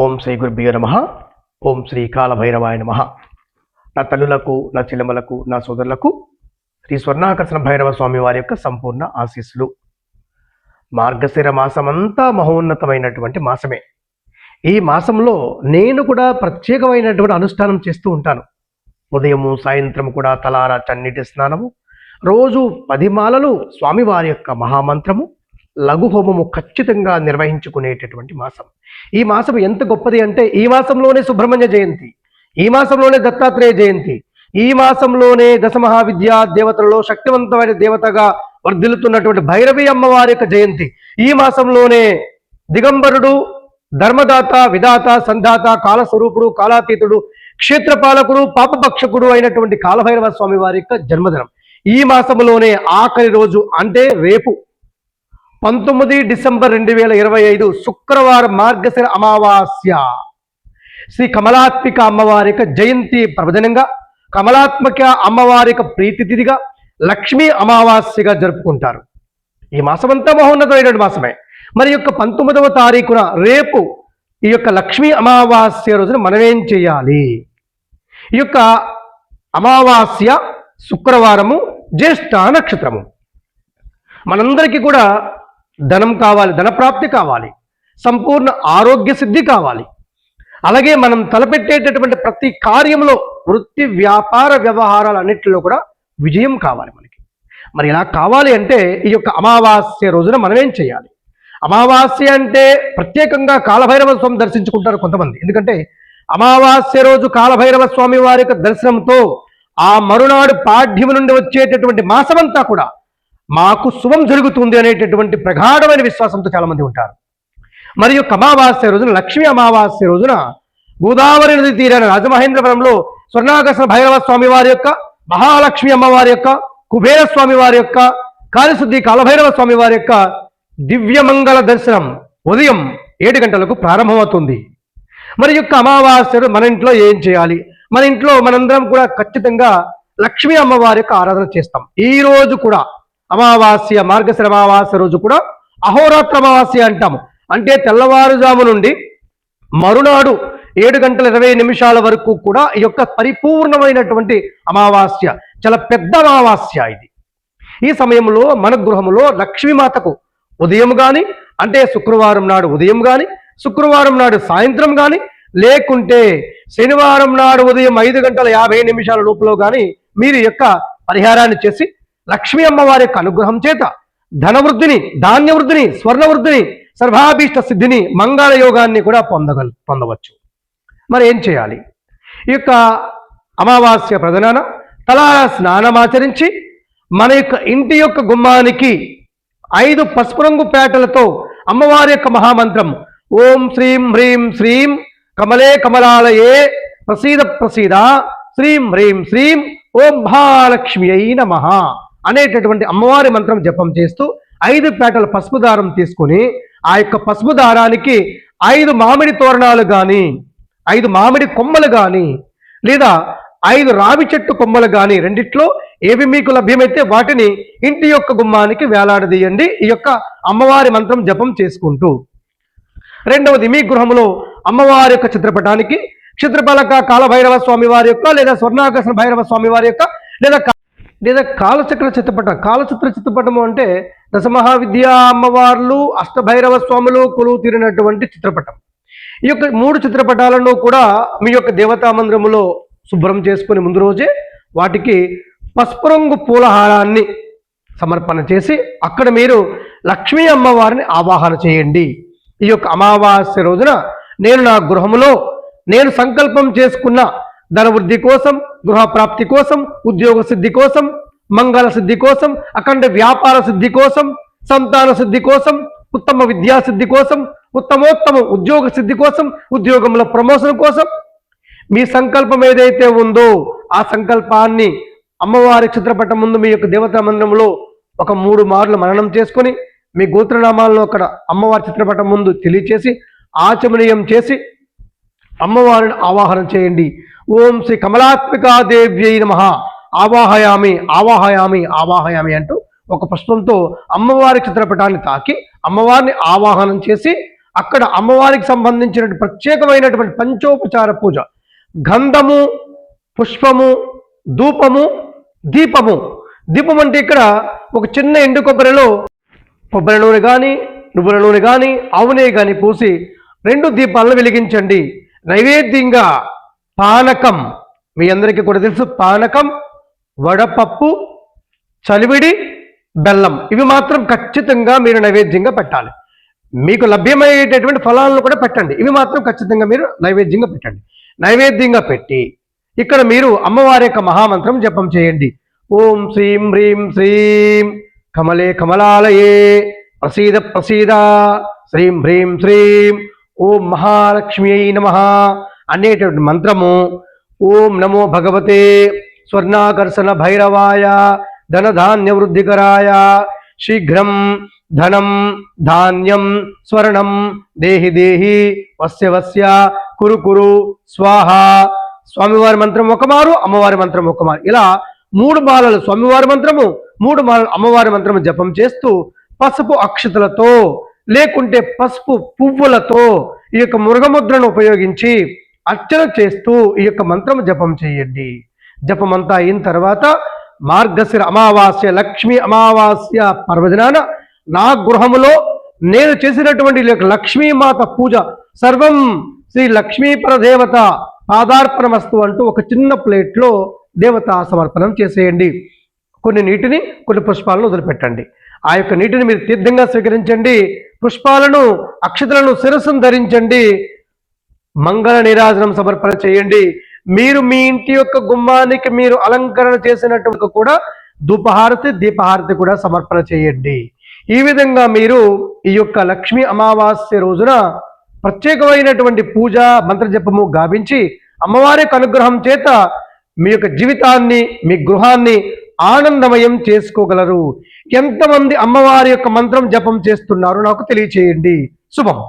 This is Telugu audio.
ఓం శ్రీ గురుభ్యో నమ. ఓం శ్రీ కాలభైరవాయ నమ. నా తల్లులకు నా చెల్లెమలకు నా సోదరులకు శ్రీ స్వర్ణాకర్షణ భైరవ స్వామి వారి యొక్క సంపూర్ణ ఆశీస్సులు. మార్గశిర మాసమంతా మహోన్నతమైనటువంటి మాసమే. ఈ మాసంలో నేను కూడా ప్రత్యేకమైనటువంటి అనుష్ఠానం చేస్తూ ఉంటాను. ఉదయము సాయంత్రం కూడా తలారా చన్నిటి స్నానము రోజు పది మాలలు స్వామివారి యొక్క మహామంత్రము లఘు హోమము ఖచ్చితంగా నిర్వహించుకునేటటువంటి మాసం. ఈ మాసం ఎంత గొప్పది అంటే ఈ మాసంలోనే సుబ్రహ్మణ్య జయంతి ఈ మాసంలోనే దత్తాత్రేయ జయంతి ఈ మాసంలోనే దశ మహావిద్యా దేవతలలో శక్తివంతమైన దేవతగా వర్ధిల్లుతున్నటువంటి భైరవి అమ్మవారి యొక్క జయంతి. ఈ మాసంలోనే దిగంబరుడు ధర్మదాత విధాత సంధాత కాలస్వరూపుడు కాలాతీతుడు క్షేత్రపాలకుడు పాపభక్షకుడు అయినటువంటి కాలభైరవ స్వామి వారి యొక్క జన్మదినం. ఈ మాసంలోనే ఆఖరి రోజు అంటే రేపు. పంతొమ్మిది డిసెంబర్ రెండు వేల ఇరవై ఐదు శుక్రవారం మార్గశిర అమావాస్య. శ్రీ కమలాత్మిక అమ్మవారి జయంతి ప్రవచనంగా కమలాత్మక అమ్మవారి ప్రీతితిథిగా లక్ష్మీ అమావాస్యగా జరుపుకుంటారు. ఈ మాసమంతా మహోన్నతమైనటువంటి మాసమే. మరి యొక్క పంతొమ్మిదవ తారీఖున రేపు ఈ యొక్క లక్ష్మీ అమావాస్య రోజున మనమేం చేయాలి? ఈ యొక్క అమావాస్య శుక్రవారము జ్యేష్ఠ నక్షత్రము. మనందరికీ కూడా ధనం కావాలి ధనప్రాప్తి కావాలి సంపూర్ణ ఆరోగ్య సిద్ధి కావాలి. అలాగే మనం తలపెట్టేటటువంటి ప్రతి కార్యంలో వృత్తి వ్యాపార వ్యవహారాలు అన్నింటిలో కూడా విజయం కావాలి మనకి. మరి ఇలా కావాలి అంటే ఈ యొక్క అమావాస్య రోజున మనం ఏం చేయాలి? అమావాస్య అంటే ప్రత్యేకంగా కాలభైరవ స్వామి దర్శించుకుంటారు కొంతమంది. ఎందుకంటే అమావాస్య రోజు కాలభైరవ స్వామి వారి యొక్క దర్శనంతో ఆ మరునాడు పాఠ్యం నుండి వచ్చేటటువంటి మాసమంతా కూడా మాకు శుభం జరుగుతుంది అనేటటువంటి ప్రగాఢమైన విశ్వాసంతో చాలామంది ఉంటారు. మరియు యొక్క అమావాస్య రోజున లక్ష్మీ అమావాస్య రోజున గోదావరి నది తీరాన రాజమహేంద్రవరంలో స్వర్ణాకర్షణ భైరవ స్వామి వారి యొక్క మహాలక్ష్మి అమ్మవారి యొక్క కుబేర స్వామి వారి యొక్క కాళిశుద్ధి కాలభైరవ స్వామి వారి యొక్క దివ్యమంగళ దర్శనం ఉదయం ఏడు గంటలకు ప్రారంభమవుతుంది. మరి యొక్క అమావాస్య రోజు మన ఇంట్లో ఏం చేయాలి? మన ఇంట్లో మనందరం కూడా ఖచ్చితంగా లక్ష్మీ అమ్మవారి యొక్క ఆరాధన చేస్తాం. ఈ రోజు కూడా అమావాస్య మార్గశిర అమావాస్య రోజు కూడా అహోరాత్ర అమావాస్య అంటాము. అంటే తెల్లవారుజాము నుండి మరునాడు ఏడు గంటల ఇరవై నిమిషాల వరకు కూడా ఈ యొక్క పరిపూర్ణమైనటువంటి అమావాస్య చాలా పెద్ద అమావాస్య ఇది. ఈ సమయంలో మన గృహంలో లక్ష్మీమాతకు ఉదయం కానీ అంటే శుక్రవారం నాడు ఉదయం కానీ శుక్రవారం నాడు సాయంత్రం కానీ లేకుంటే శనివారం నాడు ఉదయం ఐదు గంటల యాభై నిమిషాల లోపల కానీ మీరు యొక్క పరిహారాన్ని చేసి లక్ష్మీ అమ్మవారి యొక్క అనుగ్రహం చేత ధనవృద్ధిని ధాన్యవృద్ధిని స్వర్ణవృద్ధిని సర్వాభీష్ట సిద్ధిని మంగళ యోగాన్ని కూడా పొందగల పొందవచ్చు. మరి ఏం చేయాలి? ఈ యొక్క అమావాస్య ప్రధాన తలా స్నానమాచరించి మన యొక్క ఇంటి యొక్క గుమ్మానికి ఐదు పసుపు రంగు పేటలతో అమ్మవారి యొక్క మహామంత్రం ఓం శ్రీం హ్రీం శ్రీం కమలే కమలాలయే ప్రసీద ప్రసీద శ్రీం హ్రీం శ్రీం ఓం మహాలక్ష్మి అయి నమ. అనేటటువంటి అమ్మవారి మంత్రం జపం చేస్తూ ఐదు పేటల పసుపు దారం తీసుకొని ఆ యొక్క పసుపు దారానికి ఐదు మామిడి తోరణాలు కానీ ఐదు మామిడి కొమ్మలు కానీ లేదా ఐదు రావి చెట్టు కొమ్మలు కానీ రెండిట్లో ఏవి మీకు లభ్యమైతే వాటిని ఇంటి యొక్క గుమ్మానికి వేలాడదీయండి. ఈ యొక్క అమ్మవారి మంత్రం జపం చేసుకుంటూ. రెండవది మీ గృహంలో అమ్మవారి యొక్క చిత్రపటానికి చిత్రపలక కాలభైరవ స్వామి వారి యొక్క లేదా స్వర్ణాకర్షణ భైరవ స్వామి వారి యొక్క లేదా లేదా కాలచక్ర చిత్రపటం కాలచిత్ర చిత్రపటము అంటే దశమహావిద్యా అమ్మవార్లు అష్టభైరవ స్వాములు కొలువు తీరినటువంటి చిత్రపటం. ఈ యొక్క మూడు చిత్రపటాలను కూడా మీ యొక్క దేవతా మందిరములో శుభ్రం చేసుకుని ముందు రోజే వాటికి పసుపు రంగు పూలహారాన్ని సమర్పణ చేసి అక్కడ మీరు లక్ష్మీ అమ్మవారిని ఆవాహన చేయండి. ఈ యొక్క అమావాస్య రోజున నేను నా గృహములో నేను సంకల్పం చేసుకున్న ధనవృద్ధి కోసం గృహ ప్రాప్తి కోసం ఉద్యోగ సిద్ధి కోసం మంగళ సిద్ధి కోసం అఖండ వ్యాపార సిద్ధి కోసం సంతాన సిద్ధి కోసం ఉత్తమ విద్యా సిద్ధి కోసం ఉత్తమోత్తమ ఉద్యోగ సిద్ధి కోసం ఉద్యోగంలో ప్రమోషన్ కోసం. మీ సంకల్పం ఏదైతే ఉందో ఆ సంకల్పాన్ని అమ్మవారి చిత్రపటం ముందు మీ యొక్క దేవతా మందిరంలో ఒక మూడు మార్లు మననం చేసుకొని మీ గోత్రనామాలను అక్కడ అమ్మవారి చిత్రపటం ముందు తెలియచేసి ఆచమనీయం చేసి అమ్మవారిని ఆవాహనం చేయండి. ఓం శ్రీ కమలాత్మికాదేవ్యై నమ. ఆవాహయామి ఆవాహయామి ఆవాహయామి అంటూ ఒక పుష్పంతో అమ్మవారి చిత్రపటాన్ని తాకి అమ్మవారిని ఆవాహనం చేసి అక్కడ అమ్మవారికి సంబంధించిన ప్రత్యేకమైనటువంటి పంచోపచార పూజ. గంధము పుష్పము ధూపము దీపము. దీపం అంటే ఇక్కడ ఒక చిన్న ఎండు కొబ్బరిలో కొబ్బరి నూనె కానీ నువ్వుల నూనె కానీ ఆవు నెయ్యి కానీ పూసి రెండు దీపాలను వెలిగించండి. నైవేద్యంగా పానకం. మీ అందరికీ కూడా తెలుసు పానకం వడపప్పు చలివిడి బెల్లం. ఇవి మాత్రం ఖచ్చితంగా మీరు నైవేద్యంగా పెట్టాలి. మీకు లభ్యమయ్యేటటువంటి ఫలాలను కూడా పెట్టండి. ఇవి మాత్రం ఖచ్చితంగా మీరు నైవేద్యంగా పెట్టండి. నైవేద్యంగా పెట్టి ఇక్కడ మీరు అమ్మవారి యొక్క మహామంత్రం జపం చేయండి. ఓం శ్రీం హ్రీం శ్రీం కమలే కమలాలయే ప్రసీద ప్రసీద శ్రీం హ్రీం శ్రీం ఓం మహాలక్ష్మి అయి నమ అనేటువంటి మంత్రము. ఓం నమో భగవతే స్వర్ణాకర్షణ భైరవాయ ధనధాన్య వృద్ధికరాయ శీఘ్రం ధనం ధాన్యం స్వర్ణం దేహి దేహి వస్య వస్య కురు కురు స్వాహ. స్వామివారి మంత్రం ఒక మారు అమ్మవారి మంత్రం ఒక మారు. ఇలా మూడు మాలలు స్వామివారి మంత్రము మూడు మాలలు అమ్మవారి మంత్రము జపం చేస్తూ పసుపు అక్షతలతో లేకుంటే పసుపు పువ్వులతో ఈ యొక్క మృగముద్రను ఉపయోగించి అర్చన చేస్తూ ఈ యొక్క మంత్రం జపం చేయండి. జపమంతా అయిన తర్వాత మార్గశిర అమావాస్య లక్ష్మీ అమావాస్య పర్వదినాన నా గృహములో నేను చేసినటువంటి యొక్క లక్ష్మీమాత పూజ సర్వం శ్రీ లక్ష్మీపర దేవత పాదార్పణమస్తు అంటూ ఒక చిన్న ప్లేట్లో దేవతా సమర్పణం చేసేయండి. కొన్ని నీటిని కొన్ని పుష్పాలను వదిలిపెట్టండి. ఆ యొక్క నీటిని మీరు తీర్థంగా స్వీకరించండి. పుష్పాలను అక్షతలను శిరస్సును ధరించండి. మంగళ నీరాజనం సమర్పణ చేయండి. మీరు మీ ఇంటి యొక్క గుమ్మానికి మీరు అలంకరణ చేసినట్టు కూడా ధూపహారతి దీపహారతి కూడా సమర్పణ చేయండి. ఈ విధంగా మీరు ఈ యొక్క లక్ష్మీ అమావాస్య రోజున ప్రత్యేకమైనటువంటి పూజ మంత్రజపము గావించి అమ్మవారి యొక్క అనుగ్రహం చేత మీ యొక్క జీవితాన్ని మీ గృహాన్ని ఆనందమయం చేసుకోగలరు. ఎంతమంది అమ్మవారి యొక్క మంత్రం జపం చేస్తున్నారు? నాకు తెలియచేయండి. శుభం.